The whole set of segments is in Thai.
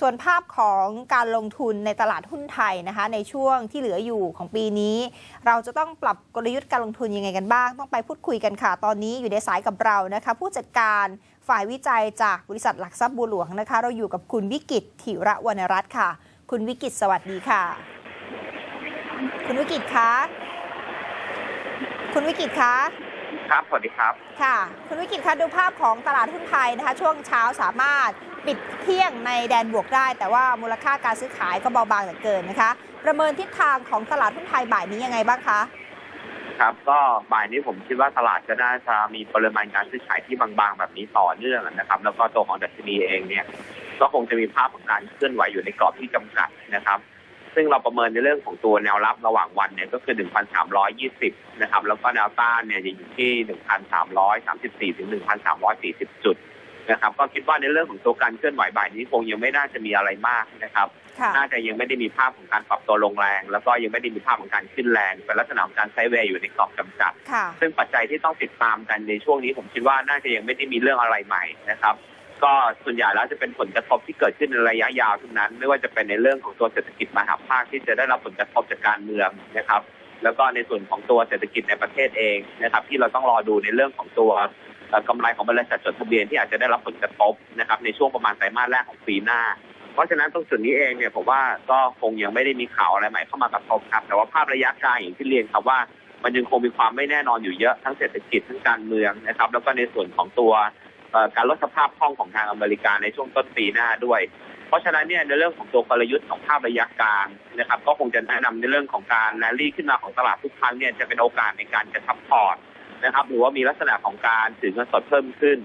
ส่วนภาพของการลงทุนในตลาดหุ้นไทยนะคะ ในช่วงที่เหลืออยู่ของปีนี้ เราจะต้องปรับกลยุทธ์การลงทุนยังไงกันบ้าง ต้องไปพูดคุยกันค่ะ ตอนนี้อยู่ในสายกับเรานะคะ ผู้จัดการฝ่ายวิจัยจากบริษัทหลักทรัพย์บัวหลวงนะคะ เราอยู่กับคุณวิกิตถิระวรรณรัตน์ค่ะ คุณวิกิตสวัสดีค่ะ คุณวิกิตคะคุณวิกิตคะครับสวัสดีครับค่ะ คุณวิกิตคะดูภาพของตลาดหุ้นไทยนะคะ ช่วงเช้าสามารถ ปิดเที่ยงในแดนบวกได้ แต่ว่ามูลค่าการซื้อขายก็เบาบางเหลือเกินนะคะ ประเมินทิศทางของตลาดหุ้นไทยบ่ายนี้ยังไงบ้างคะ ครับก็บ่ายนี้ผมคิดว่าตลาดก็น่าจะมีปริมาณการซื้อขายที่บางๆ แบบนี้ต่อเนื่องนะครับ แล้วก็ตัวของดัชนีเองเนี่ยก็คงจะมีภาพของการเคลื่อนไหวอยู่ในกรอบที่จำกัดนะครับ ซึ่งเราประเมินในเรื่องของตัวแนวรับระหว่างวันเนี่ยก็คือ 1,320 นะครับ แล้วก็แนวต้านเนี่ยจะอยู่ที่ 1,334 ถึง 1,340 จุด นะครับ ก็คิดว่าในเรื่องของตัวการเคลื่อนไหวบ่ายนี้คงยังไม่น่าจะมีอะไรมากนะครับค่ะน่าจะยังไม่ได้มีภาพของการปรับตัวลงแรง แล้วก็ยังไม่ได้มีภาพของการขึ้นแรงเป็นลักษณะของการไซด์เวย์อยู่ในกรอบจำกัดค่ะซึ่งปัจจัยที่ต้องติดตามกันในช่วงนี้ผมคิดว่าน่าจะยังไม่ได้มีเรื่องอะไรใหม่นะครับก็ส่วนใหญ่แล้วจะเป็นผลกระทบที่เกิดขึ้นในระยะยาวทั้งนั้น ไม่ว่าจะเป็นในเรื่องของตัวเศรษฐกิจมหาภาคที่จะได้รับผลกระทบจากการเมืองนะครับ แล้วก็ในส่วนของตัวเศรษฐกิจในประเทศเองนะครับ ที่เราต้องรอดูในเรื่องของตัวเอ่อ กำไรของบริษัทจดทะเบียนที่อาจจะได้รับผลกระทบนะครับในช่วงประมาณไตรมาสแรกของปีหน้า เพราะฉะนั้นตรงจุดนี้เองเนี่ยผมว่าก็คงยังไม่ได้มีข่าวอะไรใหม่เข้ามากระทบครับ แต่ว่าภาพระยะกลางอย่างที่เรียนครับว่า มันยังคงมีความไม่แน่นอนอยู่เยอะทั้งเศรษฐกิจทั้งการเมืองนะครับ แล้วก็ในส่วนของตัวการลดสภาพคล่องของทางอเมริกาในช่วงต้นปีหน้าด้วย เพราะฉะนั้นเนี่ยในเรื่องของตัวกลยุทธ์ของภาพระยะกลางนะครับ ก็คงจะแนะนำในเรื่องของการแรลลี่ขึ้นมาของตลาดทุกครั้งเนี่ยจะเป็นโอกาสในการจะทับพอร์ต นะครับ หรือว่ามีลักษณะของการถือเงินสดเพิ่มขึ้น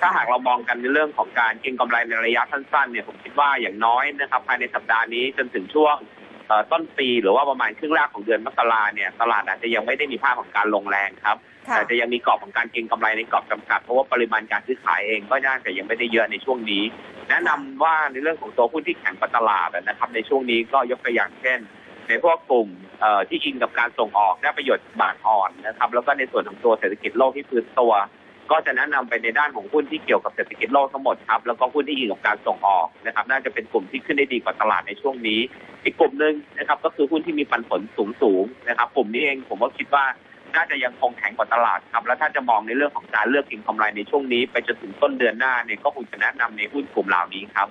ถ้าหากเรามองกันในเรื่องของการเก็งกำไรในระยะสั้นๆเนี่ยผมคิดว่าอย่างน้อยนะครับ ภายในสัปดาห์นี้จนถึงช่วงเอ่อต้นปีหรือว่าประมาณครึ่งแรกของเดือนมกราเนี่ยตลาดอาจจะยังไม่ได้มีภาพของการลงแรงครับค่ะแต่จะยังมีกรอบของการเก็งกำไรในกรอบจำกัด เพราะว่าปริมาณการซื้อขายเองก็น่าจะยังไม่ได้เยอะในช่วงนี้ แนะนำว่าในเรื่องของตัวหุ้นที่แข็งกว่าตลาดนะครับ ในช่วงนี้ก็ยกตัวอย่างเช่น ในพวกกลุ่มที่อิงกับการส่งออกได้ประโยชน์บาทอ่อนนะครับ แล้วก็ในส่วนของตัวเศรษฐกิจโลกที่ฟื้นตัว ก็จะแนะนำไปในด้านของหุ้นที่เกี่ยวกับเศรษฐกิจโลกทั้งหมดครับแล้วก็หุ้นที่อิงกับการส่งออกนะครับ น่าจะเป็นกลุ่มที่ขึ้นได้ดีกว่าตลาดในช่วงนี้ อีกกลุ่มหนึ่งนะครับก็คือหุ้นที่มีปันผลสูงสูงนะครับ กลุ่มนี้เองผมก็คิดว่าน่าจะยังคงแข็งกว่าตลาดครับ แล้วถ้าจะมองในเรื่องของการเลือกก็งกำไรในช่วงนี้ ไปจนถึงต้นเดือนหน้าเนี่ยก็คงจะแนะนำในหุ้นกลุ่มเหล่านี้ครับ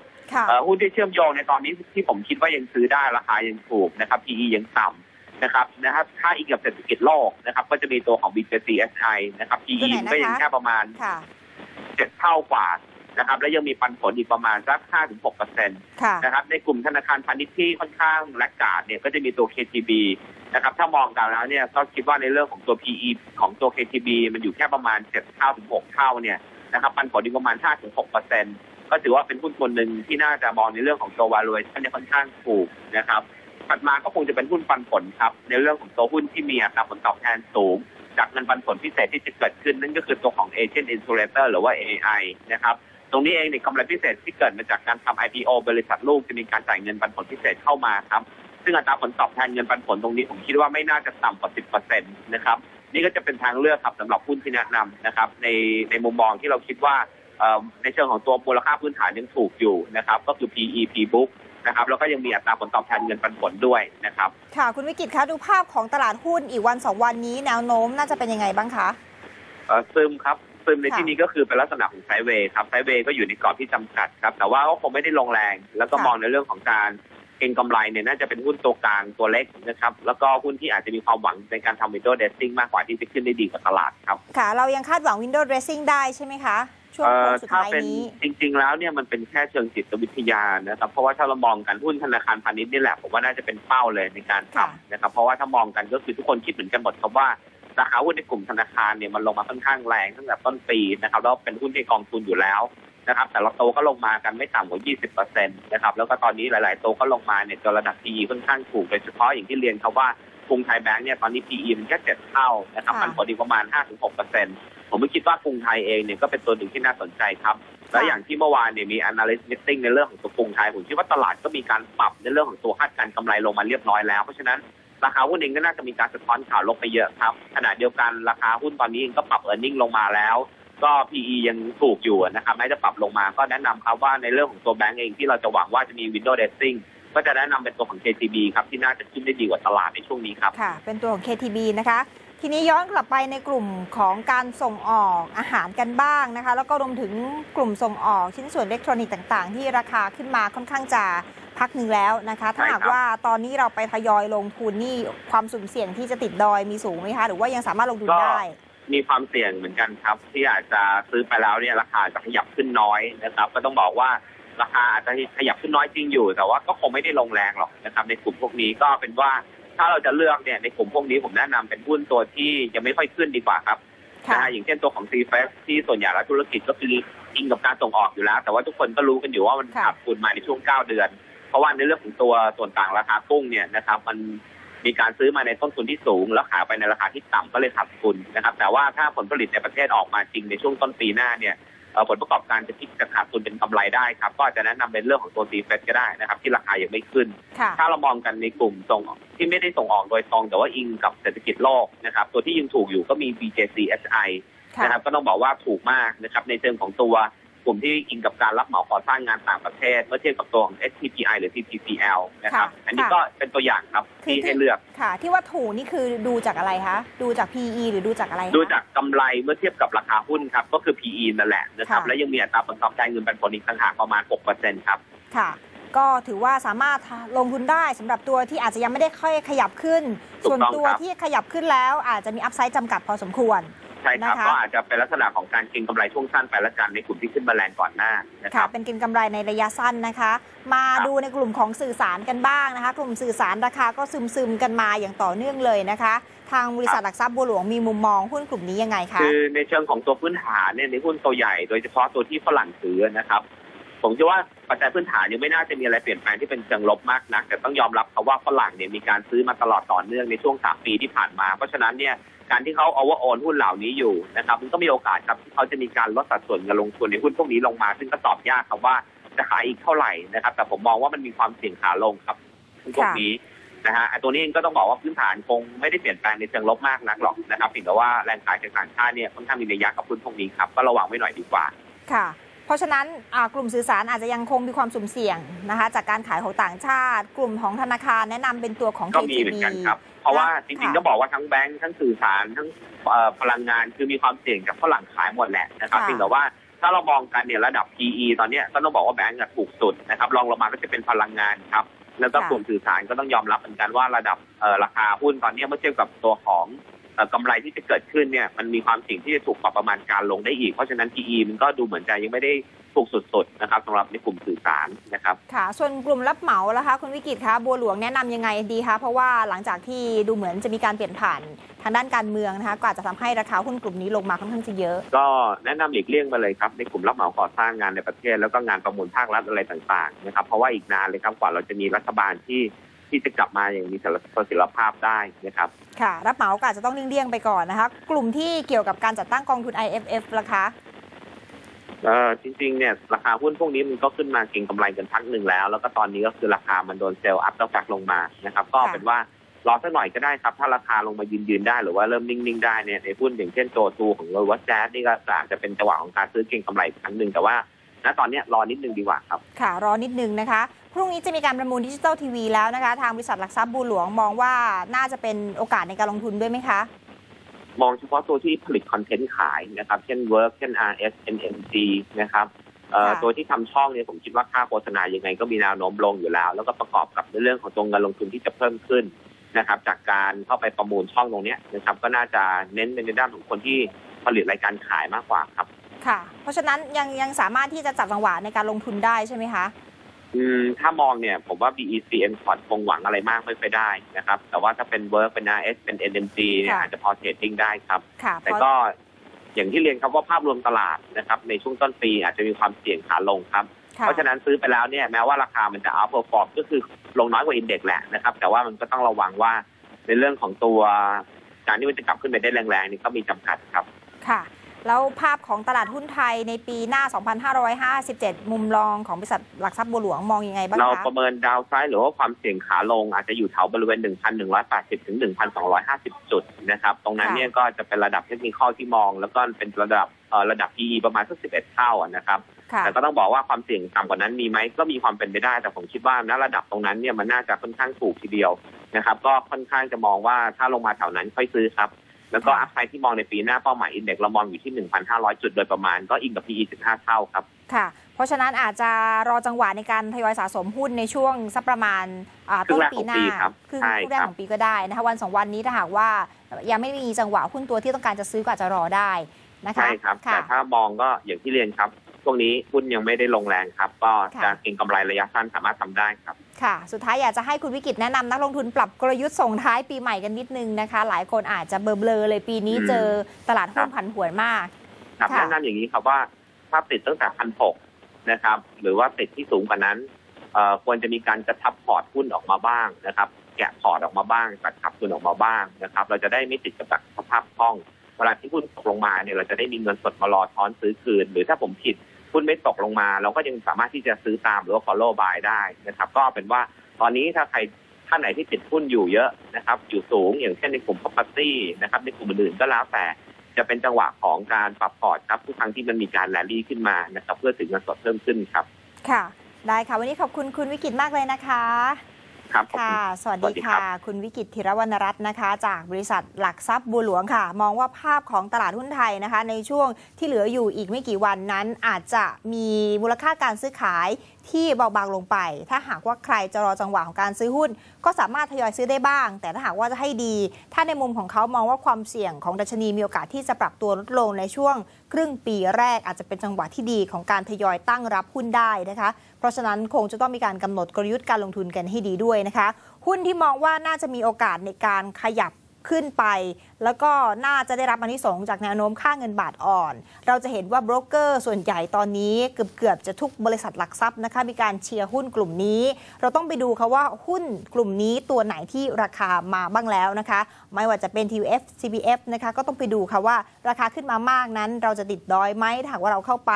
หุ้นที่เชื่อมโยงในตอนนี้ที่ผมคิดว่ายังซื้อได้ราคายังถูกนะครับ PE ยังต่ำนะครับนะครับถ้าอิงกับเศรษฐกิจโลกนะครับ ก็จะมีตัวของ BJCSI นะครับตัว PE ไหนนะคะก็ยังแค่ประมาณค่ะเจ็ดเท่ากว่านะครับแล้วยังมีปันผลอีกประมาณสัก 5-6เปอร์เซ็นต์ค่ะนะครับในกลุ่มธนาคารพาณิชย์ที่ค่อนข้างแลกการ์ดเนี่ยก็จะมีตัว KTB นะครับถ้ามองกันแล้วเนี่ยก็คิดว่าในเรื่องของตัว PE ของตัว KTB มันอยู่แค่ประมาณ7เท่าถึง6เท่าเนี่ยนะครับปันผลอีกประมาณ5ถึง6เปอร์เซ็นต์ ก็ถือว่าเป็นหุ้นตัวหนึ่งที่น่าจะมองในเรื่องของตัว valuation เนี่ยค่อนข้างถูกนะครับถัดมาก็คงจะเป็นหุ้นปันผลครับ ในเรื่องของตัวหุ้นที่มีอัตราผลตอบแทนสูง จากเงินปันผลพิเศษที่จะเกิดขึ้นนั่นก็คือตัวของ Agent Insulator หรือว่า AI นะครับตรงนี้เองเนี่ยกำไรพิเศษที่เกิดมาจากการทำ IPO บริษัทลูกจะมีการจ่ายเงินปันผลพิเศษเข้ามาครับ ซึ่งอัตราผลตอบแทนเงินปันผลตรงนี้ผมคิดว่าไม่น่าจะต่ำกว่า 10%นะครับนี่ก็จะเป็นทางเลือกครับสำหรับหุ้นที่แนะนำนะครับในในมุมมองที่เราคิดว่า ในเชิงของตัวมูลค่าพื้นฐานยังถูกอยู่นะครับ ก็คือ PE P book นะครับแล้วก็ยังมีอัตราผลตอบแทนเงินปันผลด้วยนะครับ ค่ะคุณวิกิตคะดูภาพของตลาดหุ้นอีกวันสองวันนี้แนวโน้มน่าจะเป็นยังไงบ้างคะเอ่อซึมครับซึมในค่ะที่นี้ก็คือเป็นลักษณะของไซด์เวย์ครับไซด์เวย์ก็อยู่ในกรอบที่จำกัดครับ แต่ว่าก็คงไม่ได้ลงแรง แล้วก็ค่ะมองในเรื่องของการเก็งกำไรเนี่ยน่าจะเป็นหุ้นตัวกลางตัวเล็กนะครับ แล้วก็หุ้นที่อาจจะมีความหวังในการทำ window dressing มากกว่าที่จะขึ้นได้ดีกว่าตลาดครับ ค่ะ เรายังคาดหวัง Windows Dressing ได้ใช่ไหมคะ ช่วงเอ่โค้องสุดถ้าท้ายเป็นนี้จริง ๆ แล้วเนี่ยมันเป็นแค่เชิงจิตวิทยานะครับเพราะว่าถ้าเรามองกันหุ้นธนาคารพาณิชย์นี่แหละผมว่าน่าจะเป็นเป้าเลยในการค่ะทำนะครับเพราะว่าถ้ามองกันก็คือทุกคนคิดเหมือนกันหมดครับว่าราคาหุ้นในกลุ่มธนาคารเนี่ยมันลงมาค่อนข้างแรงตั้งแต่ต้นปีนะครับแล้วเป็นหุ้นในกองทุนอยู่แล้วนะครับแต่ละโตวก็ลงมากันไม่ต่ำกว่า 20%นะครับแล้วก็ตอนนี้หลาย ๆ โตวก็ลงมาเนี่ยจนระดับ PE ค่อนข้างถูกโดยเฉพาะอย่างที่เรียนครับว่ากรุงไทยแบงก์เนี่ยตอนนี้ PE มันแค่7เท่านะครับค่ะปันผลอีกประมาณ 5-6% ผมไม่คิดว่ากรุงไทยเองเนี่ยก็เป็นตัวหนึ่งที่น่าสนใจครับและอย่างที่เมื่อวานเนี่ยมี analyst meeting ในเรื่องของตัวกรุงไทยผมคิดว่าตลาดก็มีการปรับในเรื่องของตัวคาดการณ์กำไรลงมาเรียบร้อยแล้ว เพราะฉะนั้นราคาหุ้นเองก็น่าจะมีการสะท้อนข่าวลงไปเยอะครับขณะเดียวกันราคาหุ้นตอนนี้เองก็ปรับ e a r n i n g ลงมาแล้ว ก็ PE ยังถูกอยู่นะครับแม้จะปรับลงมาก็แนะนำครับว่าในเรื่องของตัวแบงก์เองที่เราจะหวังว่าจะมี window dressing ก็จะแนะนำเป็นตัวของ KTB ครับที่น่าจะขึ้นได้ดีกว่าตลาดในช่วงนี้ครับ ค่ะ เป็นตัวของ KTB นะคะ ทีนี้ย้อนกลับไปในกลุ่มของการส่งออกอาหารกันบ้างนะคะ แล้วก็รวมถึงกลุ่มส่งออกชิ้นส่วนอิเล็กทรอนิกส์ต่างๆ ที่ราคาขึ้นมาค่อนข้างจะพักหนึ่งแล้วนะคะ ถ้าหากว่าตอนนี้เราไปทยอยลงทุนนี่ความสุ่มเสี่ยงที่จะติดดอยมีสูงไหมคะ หรือว่ายังสามารถลงทุนได้มีความเสี่ยงเหมือนกันครับ ที่อาจจะซื้อไปแล้วเนี่ยราคาจะขยับขึ้นน้อยนะครับ ก็ต้องบอกว่าราคาอาจจะขยับขึ้นน้อยจริงอยู่ แต่ว่าก็คงไม่ได้ลงแรงหรอกนะครับ ในกลุ่มพวกนี้ก็เป็นว่า ถ้าเราจะเลือกเนี่ยในกลุ่มพวกนี้ผมแนะนำเป็นหุ้นตัวที่ยังไม่ค่อยขึ้นดีกว่าครับค่ะนะฮะอย่างเช่นตัวของ c f s ที่ส่วนใหญ่แล้วธุรกิจก็คืออิงกับการส่งออกอยู่แล้ว แต่ว่าทุกคนก็รู้กันอยู่ว่ามันค่ะขาดทุนมาในช่วง 9 เดือน เพราะว่าในเรื่องของตัวส่วนต่างราคากุ้งเนี่ยนะครับ มันมีการซื้อมาในต้นทุนที่สูง แล้วขายไปในราคาที่ต่ำก็เลยขาดทุนนะครับ แต่ว่าถ้าผลผลิตในประเทศออกมาจริงในช่วงต้นปีหน้าเนี่ยเอ่อ ผลประกอบการจะพลิกจะขาดทุนเป็นกำไรได้ครับ ก็อาจจะแนะนำเป็นเรื่องของตัว c f s ก็ได้นะครับ ที่ราคายังไม่ขึ้นค่ะถ้าเรามองกันในกลุ่มส่งออกที่ไม่ได้ส่งออกโดยตรง แต่ว่าอิงกับเศรษฐกิจโลกนะครับ ตัวที่ยังถูกอยู่ก็มี BJCSI ค่ะนะครับก็ต้องบอกว่าถูกมากนะครับในเชิงของตัว กลุ่มที่อิงกับการรับเหมาก่อสร้างงานต่างประเทศ เมื่อเทียบกับตัวของ STPI หรือ TPCL นะครับค่ะอันนี้ค่ะก็เป็นตัวอย่างครับคือที่ให้เลือกค่ะ ที่ว่าถูกนี่คือดูจากอะไรคะ ดูจาก PE หรือดูจากอะไรคะดูจากกำไรเมื่อเทียบกับราคาหุ้นครับ ก็คือ PE นั่นแหละนะครับค่ะและยังมีอัตราผลตอบแทนเงินปันผลอีกต่างหากประมาณ 6%ครับ ค่ะก็ถือว่าสามารถลงทุนได้สำหรับตัวที่อาจจะยังไม่ได้ค่อยขยับขึ้นถูกส่วนต้องตัวครับที่ขยับขึ้นแล้วอาจจะมีอัพไซด์จำกัดพอสมควร ใช่ครับนะคะก็อาจจะเป็นลักษณะของการเก็งกำไรช่วงสั้นไปละกันในกลุ่มที่ขึ้นมาแรงก่อนหน้านะคค่ะรับเป็นเกินกำไรในระยะสั้นนะคะ มาครับดูในกลุ่มของสื่อสารกันบ้างนะคะ กลุ่มสื่อสารราคาก็ซึมซึมๆกันมาอย่างต่อเนื่องเลยนะคะ ทางบริษัทหลักทรัพย์บัวหลวงมีมุมมองหุ้นกลุ่มนี้ยังไงคะคือในเชิงของตัวพื้นฐานเนี่ยในหุ้นตัวใหญ่ โดยเฉพาะตัวที่ฝรั่งถือนะครับผมคิดว่าปัจจัยพื้นฐานยังไม่น่าจะมีอะไรเปลี่ยนแปลงที่เป็นเชิงลบมากนักแต่ต้องยอมรับครับว่าฝรั่งเนี่ยมีการซื้อมาตลอดต่อเนื่องในช่วงสามปีที่ผ่านมา เพราะฉะนั้นเนี่ย การที่เขาเอาว่าโอนหุ้นเหล่านี้อยู่นะครับมันก็มีโอกาสครับที่เขาจะมีการลดสัดส่วนเงินลงทุนในหุ้นพวกนี้ลงมา ซึ่งก็ตอบยากครับว่าจะขายอีกเท่าไหร่นะครับ แต่ผมมองว่ามันมีความเสี่ยงขาลงครับหุ้นพวกนี้นะฮะไอ้ตัวนี้เองก็ต้องบอกว่าพื้นฐานคงไม่ได้เปลี่ยนแปลงในเชิงลบมากนักหรอกนะครับเพียงแต่ว่าแรงขายจากต่างชาติเนี่ยค่อนข้างมีนัยยะกับหุ้นพวกนี้ครับก็ระวังไว้หน่อยดีกว่าค่ะ เพราะฉะนั้นอ่ากลุ่มสื่อสารอาจจะยังคงมีความสุ่มเสี่ยงนะคะ จากการขายของต่างชาติ กลุ่มของธนาคารแนะนำเป็นตัวของก็มี KTB เหมือนกันครับ เพราะว่าจริงๆค่ะก็บอกว่าทั้งแบงค์ทั้งสื่อสารทั้งเอ่อพลังงานคือมีความเสี่ยงจากฝรั่งขายหมดแหละนะครับค่ะเพียงแต่ว่าถ้าเรามองกันเนี่ยระดับ PE ตอนเนี้ยก็ต้องบอกว่าแบงก์อะถูกสุดนะครับรองลงมาก็จะเป็นพลังงานครับแล้วก็ค่ะกลุ่มสื่อสารก็ต้องยอมรับเหมือนกันว่าระดับเอ่อราคาหุ้นตอนเนี้ยเมื่อเทียบกับตัวของเอ่อ กำไรที่จะเกิดขึ้นเนี่ยมันมีความเสี่ยงที่จะถูกปรับประมาณการลงได้อีก เพราะฉะนั้น PE มันก็ดูเหมือนจะยังไม่ได้ถูกสุดๆนะครับสำหรับในกลุ่มสื่อสารนะครับค่ะ ส่วนกลุ่มรับเหมาล่ะคะคุณวิกิตคะบัวหลวงแนะนำยังไงดีคะเพราะว่าหลังจากที่ดูเหมือนจะมีการเปลี่ยนผ่านทางด้านการเมืองนะคะก็อาจจะทำให้ราคาหุ้นกลุ่มนี้ลงมาค่อนข้างจะเยอะ ก็แนะนำหลีกเลี่ยงไปเลยครับในกลุ่มรับเหมาก่อสร้างงานในประเทศ แล้วก็งานประมูลภาครัฐอะไรต่างๆนะครับเพราะว่าอีกนานเลยครับกว่าเราจะมีรัฐบาลที่ ที่จะกลับมาอย่างมีประสิทธิภาพได้นะครับ ค่ะ รับเหมาก็อาจจะต้องเลี่ยงๆไปก่อนนะคะ กลุ่มที่เกี่ยวกับการจัดตั้งกองทุน IFF ล่ะคะเออจริงๆเนี่ยราคาหุ้นพวกนี้มันก็ขึ้นมาเก็งกำไรกันพักหนึ่งแล้ว แล้วก็ตอนนี้ก็คือราคามันโดนเซลล์อัพแล้วแฟกลงมานะครับก็ค่ะเป็นว่ารอสักหน่อยก็ได้ครับ ถ้าราคาลงมายืนยืนๆได้หรือว่าเริ่มนิ่งๆได้เนี่ยในหุ้นอย่างเช่นตัวตูของโรวัตแจ๊สนี่ก็อาจจะเป็นจังหวะของการซื้อเก็งกำไรอีกครั้งหนึ่งแต่ว่า ณตอนเนี้ยรอนิดนึงดีกว่าครับ ค่ะ รอนิดนึงนะคะ พรุ่งนี้จะมีการประมูลดิจิตอลทีวีแล้วนะคะ ทางบริษัทหลักทรัพย์บัวหลวงมองว่าน่าจะเป็นโอกาสในการลงทุนด้วยไหมคะ มองเฉพาะตัวที่ผลิตคอนเทนต์ขายนะครับ เช่น Work เช่น RS NMG นะครับเอ่อค่ะตัวที่ทำช่องเนี่ยผมคิดว่าค่าโฆษณายังไงก็มีแนวโน้มลงอยู่แล้ว แล้วก็ประกอบกับในเรื่องของตัวเงินลงทุนที่จะเพิ่มขึ้นนะครับ จากการเข้าไปประมูลช่องตรงเนี้ยนะครับ ก็น่าจะเน้นในด้านของคนที่ผลิตรายการขายมากกว่าครับ ค่ะ เพราะฉะนั้นยังยังสามารถที่จะจับจังหวะในการลงทุนได้ใช่ไหมคะ อืมถ้ามองเนี่ยผมว่า BEC M p o r t คงหวังอะไรมากไม่ค่อยได้นะครับ แต่ว่าถ้าเป็น Work เป็น RS เป็น NMG เนี่ยค่ะ อาจจะพอเทรดดิ้งได้ครับ ค่ะแต่เพราะก็อย่างที่เรียนครับว่าภาพรวมตลาดนะครับในช่วงต้นปีอาจจะมีความเสี่ยงขาลงครับค่ะเพราะฉะนั้นซื้อไปแล้วเนี่ยแม้ว่าราคามันจะ outperform ก็คือลงน้อยกว่าอินเด็กซ์แหละนะครับ แต่ว่ามันก็ต้องระวังว่าในเรื่องของตัวการที่มันจะกลับขึ้นไปได้แรงๆนี่ก็มีจำกัดครับ ค่ะ แล้วภาพของตลาดหุ้นไทยในปีหน้า 2557 มุมมองของบริษัทหลักทรัพย์บัวหลวงมองยังไงบ้างเราคะประเมินดาวไซด์หรือว่าความเสี่ยงขาลง อาจจะอยู่แถวบริเวณ 1,180 ถึง 1,250 จุดนะครับ ตรงนั้นเนี่ยก็จะเป็นระดับเทคนิคที่มอง แล้วก็เป็นระดับเอ่อระดับ PE ประมาณสัก 11 เท่าอะนะครับค่ะแต่ก็ต้องบอกว่าความเสี่ยงต่ำกว่านั้นมีไหมก็มีความเป็นไปได้ แต่ผมคิดว่าณระดับตรงนั้นเนี่ยมันน่าจะค่อนข้างถูกทีเดียวนะครับ ก็ค่อนข้างจะมองว่าถ้าลงมาแถวนั้นค่อยซื้อครับ แล้วก็ค่ะอัพไซด์ที่มองในปีหน้าเป้าหมายอินเด็กซ์เรามองอยู่ที่ 1,500 จุดโดยประมาณก็อิงกับ PE 15 เท่าครับค่ะ เพราะฉะนั้นอาจจะรอจังหวะในการทยอยสะสมหุ้นในช่วงสักประมาณอ่าครึ่ต้งนแรกปีของหน้าปีครับครึ่งใช่ครึ่งแรกครับของปีก็ได้นะคะวันสองวันนี้ถ้าหากว่ายังไม่มีจังหวะหุ้นตัวที่ต้องการจะซื้อก็อาจจะรอได้นะคะใช่ครับค่ะแต่ถ้ามองก็อย่างที่เรียนครับ ช่วงนี้หุ้นยังไม่ได้ลงแรงครับ ก็ค่ะจะเก็งกำไรระยะสั้นสามารถทำได้ครับค่ะ สุดท้ายอยากจะให้คุณวิกิตแนะนำนักลงทุนปรับกลยุทธ์ส่งท้ายปีใหม่กันนิดนึงนะคะ หลายคนอาจจะเบลอๆเลยปีนี้อืมเจอตลาดหุ้ครันบผันผวนมากครับค่ะแนะนำอย่างนี้ครับว่าถ้าติดตั้งแต่พันหกนะครับ หรือว่าติดที่สูงกว่านั้นเอ่อควรจะมีการกระทับพอร์ตหุ้นออกมาบ้างนะครับ แกะพอร์ตออกมาบ้างตัดขับทุนออกมาบ้างนะครับ เราจะได้ไม่ติดกับดักสภาพคล่องเวลาที่หุ้นตกลงมาเนี่ยเราจะได้มีเงินสดมารอช้อนซื้อคืน หรือถ้าผมผิด หุ้นไม่ตกลงมา เราก็ยังสามารถที่จะซื้อตามหรือว่า follow buy ได้นะครับ ก็เป็นว่าตอนนี้ถ้าใครท่านไหนที่ติดหุ้นอยู่เยอะนะครับ อยู่สูงอย่างเช่นในกลุ่ม property นะครับ ในกลุ่มอื่นก็แล้วแต่จะเป็นจังหวะของการปรับพอร์ตครับทุกครั้งที่มันมีการแรลลี่ขึ้นมานะครับ เพื่อถึงเงินสดเพิ่มขึ้นครับ ค่ะ ได้ค่ะ วันนี้ขอบคุณคุณวิกิตมากเลยนะคะ ครับขอบค่ะคุณสวัสสวัดีสดีครัค่ะบคุณวิกิตธีรวรรณรัตน์นะคะ จากบริษัทหลักทรัพย์บัวหลวงค่ะ มองว่าภาพของตลาดหุ้นไทยนะคะ ในช่วงที่เหลืออยู่อีกไม่กี่วันนั้น อาจจะมีมูลค่าการซื้อขาย ที่เบาบางลงไป ถ้าหากว่าใครจะรอจังหวะของการซื้อหุ้น ก็สามารถทยอยซื้อได้บ้าง แต่ถ้าหากว่าจะให้ดี ถ้าในมุมของเขามองว่าความเสี่ยงของดัชนีมีโอกาสที่จะปรับตัวลดลงในช่วง ครึ่งปีแรกอาจจะเป็นจังหวะที่ดีของการทยอยตั้งรับหุ้นได้นะคะ เพราะฉะนั้นคงจะต้องมีการกำหนดกลยุทธ์การลงทุนกันให้ดีด้วยนะคะ หุ้นที่มองว่าน่าจะมีโอกาสในการขยับ ขึ้นไป แล้วก็น่าจะได้รับอนิสงส์จากแนวโน้มค่าเงินบาทอ่อน เราจะเห็นว่าโบรกเกอร์ส่วนใหญ่ตอนนี้เกือบเกือบจะทุกบริษัทหลักทรัพย์นะคะมีการเชียร์หุ้นกลุ่มนี้ เราต้องไปดูค่ะว่าหุ้นกลุ่มนี้ตัวไหนที่ราคามาบ้างแล้วนะคะ ไม่ว่าจะเป็น TUF CPF นะคะก็ต้องไปดูค่ะว่าราคาขึ้นมามากนั้น เราจะติดดอยไหมถ้าหากว่าเราเข้าไป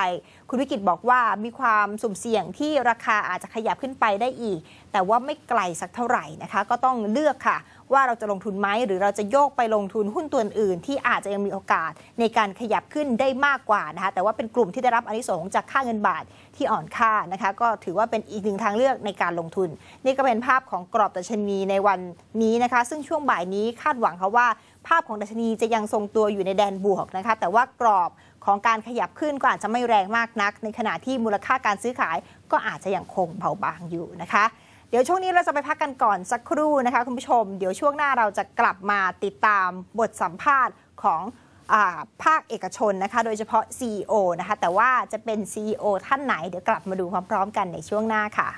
คุณวิกิตบอกว่ามีความสุ่มเสี่ยงที่ราคาอาจจะขยับขึ้นไปได้อีก แต่ว่าไม่ไกลสักเท่าไหร่นะคะ ก็ต้องเลือกค่ะ ว่าเราจะลงทุนไหมหรือเราจะโยกไปลงทุนหุ้นตัวอื่น ที่อาจจะยังมีโอกาสในการขยับขึ้นได้มากกว่านะคะแต่ว่าเป็นกลุ่มที่ได้รับอนิสงส์จากค่าเงินบาทที่อ่อนค่านะคะก็ถือว่าเป็นอีกหนึ่งทางเลือกในการลงทุน นี่ก็เป็นภาพของกรอบดัชนีในวันนี้นะคะ ซึ่งช่วงบ่ายนี้คาดหวังค่ะว่า ภาพของดัชนีจะยังทรงตัวอยู่ในแดนบวกนะคะแต่ว่ากรอบของการขยับขึ้นก็อาจจะไม่แรงมากนัก ในขณะที่มูลค่าการซื้อขายก็อาจจะยังคงเบาบางอยู่นะคะ เดี๋ยวช่วงนี้เราจะไปพักกันก่อนสักครู่นะคะคุณผู้ชม เดี๋ยวช่วงหน้าเราจะกลับมาติดตามบทสัมภาษณ์ของภาคเอกชนนะคะ โดยเฉพาะ CEO นะคะ แต่ว่าจะเป็น CEO ท่านไหน เดี๋ยวกลับมาดูพร้อมๆกันในช่วงหน้าค่ะ